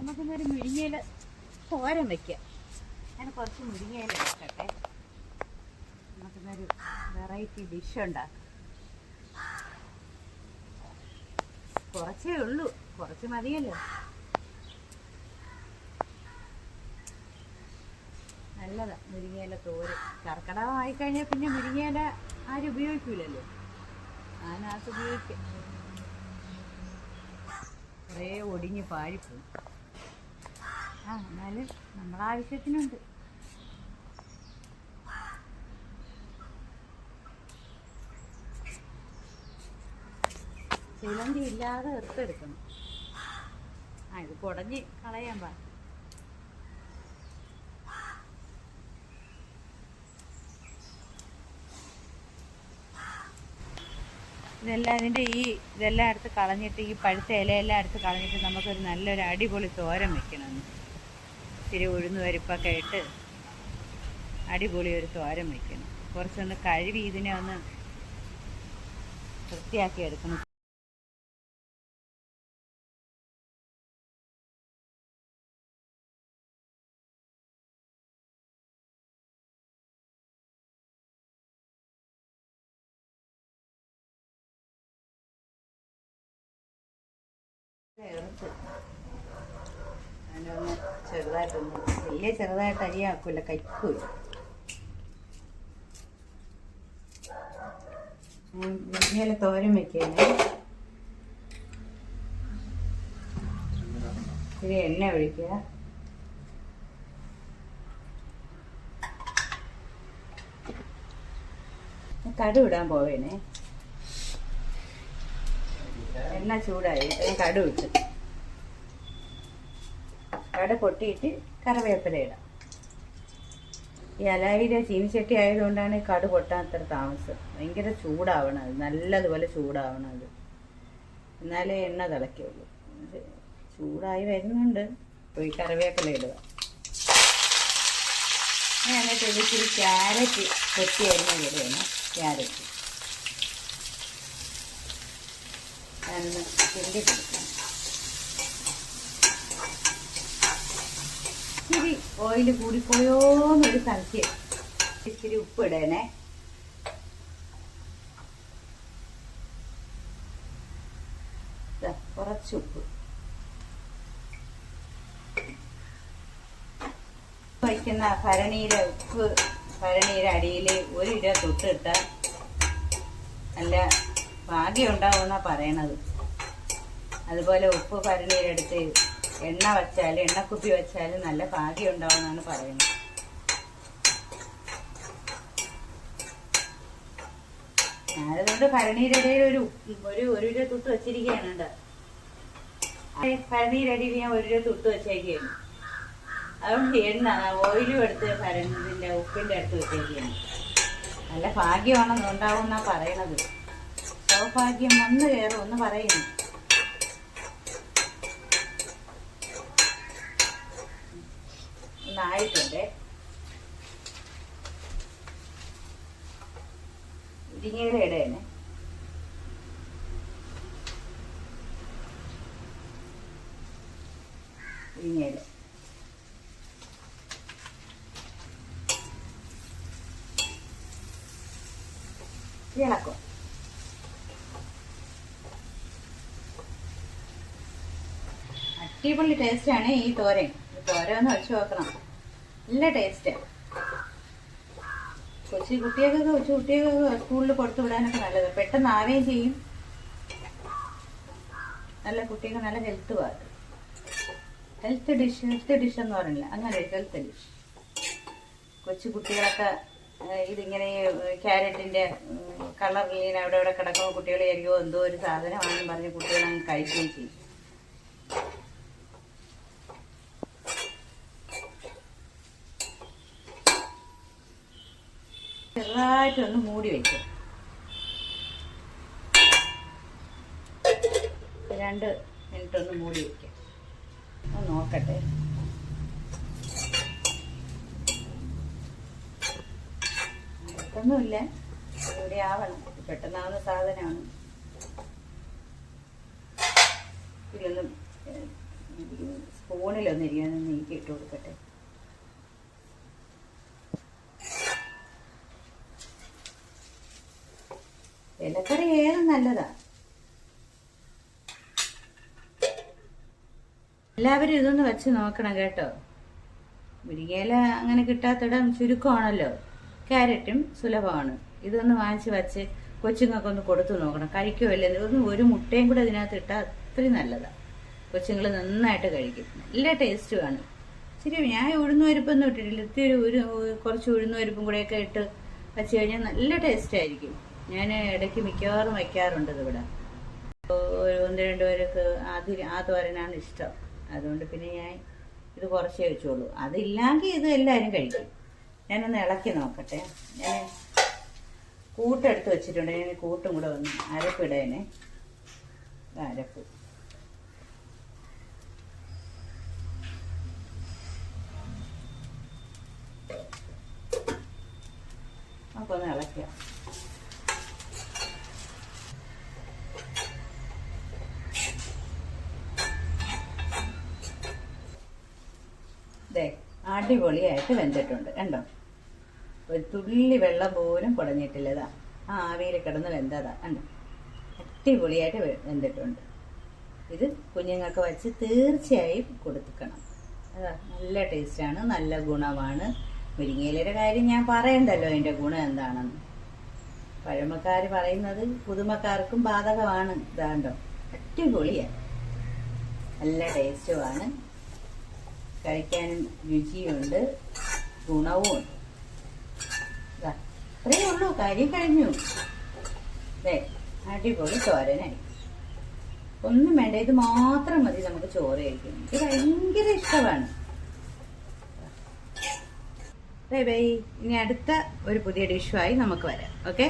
നമുക്കിന്നൊരു മുരിങ്ങയില തോരൻ വെക്കാം. ഞാൻ കുറച്ച് മുരിങ്ങയില വെക്കട്ടെ നമുക്കിന്നൊരു വെറൈറ്റി ഡിഷ് ഉണ്ടാക്കാം. കുറച്ചേ ഉള്ളൂ. കുറച്ച് മതിയല്ലോ. നല്ലതാ മുരിങ്ങയില തോരൻ. കർക്കിടകമായി കഴിഞ്ഞാൽ പിന്നെ മുരിങ്ങയില ആരും ഉപയോഗിക്കൂലല്ലോ. ആനാസ് ഉപയോഗിക്കാം. കുറേ ഒടിഞ്ഞ് പാഴിപ്പോയി ആ ആവശ്യത്തിനുണ്ട്. ചിലന്തി ഇല്ലാതെ എടുത്തെടുക്കണം ആ ഇത് കുടഞ്ഞ് കളയാൻ പാ. ഇതെല്ലാം ഇതിന്റെ ഈ ഇതെല്ലാം എടുത്ത് കളഞ്ഞിട്ട് ഈ പഴുത്ത ഇലയെല്ലാം എടുത്ത് കളഞ്ഞിട്ട് നമുക്കൊരു നല്ലൊരു അടിപൊളി തോരൻ വെക്കണം ഇച്ചിരി ഉഴുന്ന് ഇട്ട് അടിപൊളി ഒരു തോരൻ വെക്കണം കുറച്ചൊന്ന് കഴുകി ഇതിനെ ഒന്ന് വൃത്തിയാക്കി എടുക്കണം. അതിനൊന്ന് ചെറുതായിട്ടൊന്ന് വലിയ ചെറുതായിട്ട് അരിയാക്കൂല കയ്ക്കൂല മുരിങ്ങയില തോരൻ ഇത്തിരി എണ്ണ ഒഴിക്കുക. കടു ഇടാൻ പോവേണേ എണ്ണ ചൂടായി കടു കട പൊട്ടിയിട്ട് കറിവേപ്പില ഇടാം. ഈ അലായിര ചീനിച്ചട്ടി ആയതുകൊണ്ടാണ് ഈ കടു പൊട്ടാൻ അത്ര താമസം. ഭയങ്കര ചൂടാവണം അത് നല്ലതുപോലെ ചൂടാവണം അത്. എന്നാലേ എണ്ണ തിളയ്ക്കുള്ളൂ. ചൂടായി വരുന്നുണ്ട്. ഈ കറിവേപ്പില ഇടുക. ഇച്ചിരി ക്യാരറ്റ് കൊത്തി അരിഞ്ഞ ഇടുകയാണ്. ക്യാരറ്റ്. ഞാനൊന്ന് കൊടുക്കാം. ഇച്ചിരി ഓയിൽ കൂടിപ്പോയോന്നൊരു സംശയം. ഇച്ചിരി ഉപ്പ് ഇടണേ കുറച്ച് ഉപ്പ്. വയ്ക്കുന്ന ഭരണീര ഉപ്പ് ഭരണീര അടിയിൽ ഒരു ഇര തൊട്ടിട്ടാൽ നല്ല ഭാഗ്യം ഉണ്ടാവുന്ന പറയണത്. അതുപോലെ ഉപ്പ് ഭരണീരെടുത്ത് എണ്ണ വച്ചാൽ എണ്ണക്കുപ്പി വച്ചാൽ നല്ല ഭാഗ്യം ഉണ്ടാവുമെന്നാണ് പറയുന്നത്. ഞാനതുകൊണ്ട് ഭരണീരടിയിൽ ഒരു ഒരു ഒരു രൂപ തൊട്ട് വെച്ചിരിക്കുകയാണ് കേട്ടോ. ഭരണീരടിയിൽ ഞാൻ ഒരു രൂപ തൊട്ട് വെച്ചേക്കുകയാണ്. അതുകൊണ്ട് എണ്ണ ഓയിലും എടുത്ത് ഭരണത്തിന്റെ ഉപ്പിന്റെ അടുത്ത് വെച്ചേക്കുകയാണ്. നല്ല ഭാഗ്യമാണെന്ന് ഉണ്ടാവും എന്നാ പറയണത്. സൗഭാഗ്യം വന്നു കയറും എന്ന് പറയുന്നു. ഒന്നായിട്ടുണ്ട് ഇരിങ്ങയുടെ ഇടയാണ് ഇരിങ്ങയുടെ ഇളക്കും. അടിപൊളി ടേസ്റ്റാണ് ഈ തോരൻ ഒന്ന് വെച്ച് നോക്കണം. നല്ല ടേസ്റ്റാണ് കൊച്ചു കുട്ടികൾക്കൊക്കെ കൊച്ചു കുട്ടികൾക്കൊക്കെ സ്കൂളിൽ കൊടുത്തു വിടാനൊക്കെ നല്ലത്. പെട്ടെന്ന് ആവുകയും ചെയ്യും. നല്ല കുട്ടികൾ നല്ല ഹെൽത്ത് പാട് ഹെൽത്ത് ഡിഷ് ഹെൽത്ത് ഡിഷ് എന്ന് പറഞ്ഞില്ല? അങ്ങനെ ഹെൽത്ത് ഡിഷ് കൊച്ചു കുട്ടികളൊക്കെ ഇതിങ്ങനെ ഇതിങ്ങനെ കളർ ലീൻ അവിടെ അവിടെ കിടക്കുമ്പോൾ കുട്ടികളെ എരിയോ എന്തോ ഒരു സാധനമാണെന്ന് പറഞ്ഞ് കുട്ടികളങ്ങ് കഴിക്കുകയും ചെയ്യും. ചെറുതായിട്ടൊന്ന് മൂടി വയ്ക്കും രണ്ട് മിനിറ്റ് ഒന്ന് മൂടി വയ്ക്കാം ഒന്ന് നോക്കട്ടെ. ഒന്നുമില്ല ഇവിടെ ആവണം. പെട്ടെന്നാവുന്ന സാധനമാണ്. ഇതിലൊന്നും സ്പൂണിലൊന്നിരിക്കാനൊന്നും എനിക്ക് നീക്കി ഇട്ട് കൊടുക്കട്ടെ. ഇലക്കറി ഏറെ നല്ലതാ. എല്ലാവരും ഇതൊന്ന് വെച്ച് നോക്കണം കേട്ടോ. മുരിങ്ങയില അങ്ങനെ കിട്ടാത്തിടം ചുരുക്കമാണല്ലോ. ക്യാരറ്റും സുലഭമാണ്. ഇതൊന്ന് വാങ്ങിച്ച് വെച്ച് കൊച്ചുങ്ങൾക്ക് ഒന്ന് കൊടുത്തു നോക്കണം. കഴിക്കുമല്ലേ ഇതൊന്നും ഒരു മുട്ടയും കൂടെ ഇതിനകത്ത് ഇട്ടാൽ അത്രയും നല്ലതാണ് കൊച്ചുങ്ങൾ നന്നായിട്ട് കഴിക്കും. നല്ല ടേസ്റ്റുമാണ് ശരി ഞാൻ ഉഴുന്ന പരിപ്പൊന്നും ഇട്ടിട്ടില്ല. ഇത്തിരി ഒരു കുറച്ച് ഉഴുന്ന പരിപ്പും കൂടെയൊക്കെ ഇട്ട് വെച്ച് കഴിഞ്ഞാൽ നല്ല ടേസ്റ്റ് ആയിരിക്കും. ഞാൻ ഇടയ്ക്ക് മിക്കവാറും വയ്ക്കാറുണ്ട് ഇതിവിടെ. ഒന്ന് രണ്ട് പേരൊക്കെ അതിൽ ആ തോരനാണ് ഇഷ്ടം. അതുകൊണ്ട് പിന്നെ ഞാൻ ഇത് കുറച്ചേ വെച്ചോളൂ. അതില്ലെങ്കിൽ ഇത് എല്ലാവരും കഴിക്കും. ഞാനൊന്ന് ഇളക്കി നോക്കട്ടെ. ഞാൻ കൂട്ടെടുത്ത് വെച്ചിട്ടുണ്ട്. ഞാൻ കൂട്ടും കൂടെ വന്ന് അരപ്പിടേനെ. അരപ്പ്. അപ്പോൾ ഒന്ന് ഇളക്കുക ദേ അടിപൊളിയായിട്ട് വെന്തിട്ടുണ്ട്. കണ്ടോ? ഒരു തുള്ളി വെള്ളം പോലും കുടഞ്ഞിട്ടില്ലതാ. ആ ആവിയിൽ കിടന്ന് വെന്തതാ. കണ്ടോ? അടിപൊളിയായിട്ട് വെന്തിട്ടുണ്ട്. ഇത് കുഞ്ഞുങ്ങൾക്ക് വച്ച് തീർച്ചയായും കൊടുക്കണം. അതാ നല്ല ടേസ്റ്റാണ് നല്ല ഗുണമാണ്. മുരിങ്ങയിലയുടെ കാര്യം ഞാൻ പറയണ്ടല്ലോ അതിന്റെ ഗുണം എന്താണെന്ന്. പഴമക്കാർ പറയുന്നത് പുതുമക്കാർക്കും ബാധകമാണ്. ഇതാണ്ടോ അടിപൊളിയാണ് നല്ല ടേസ്റ്റുമാണ്. കഴിക്കാനും രുചിയുണ്ട് ഗുണവും ഇത്രയേ ഉള്ളൂ. കാര്യം കഴിഞ്ഞു. ദേ അടിപൊളി തോരനായി. ഒന്നും വേണ്ട ഇത് മാത്രം മതി നമുക്ക് ചോറ് കഴിക്കും എനിക്ക് ഭയങ്കര ഇഷ്ടമാണ്. ബൈ ബൈ ഇനി അടുത്ത ഒരു പുതിയ ഡിഷുമായി നമുക്ക് വരാം. ഓക്കെ?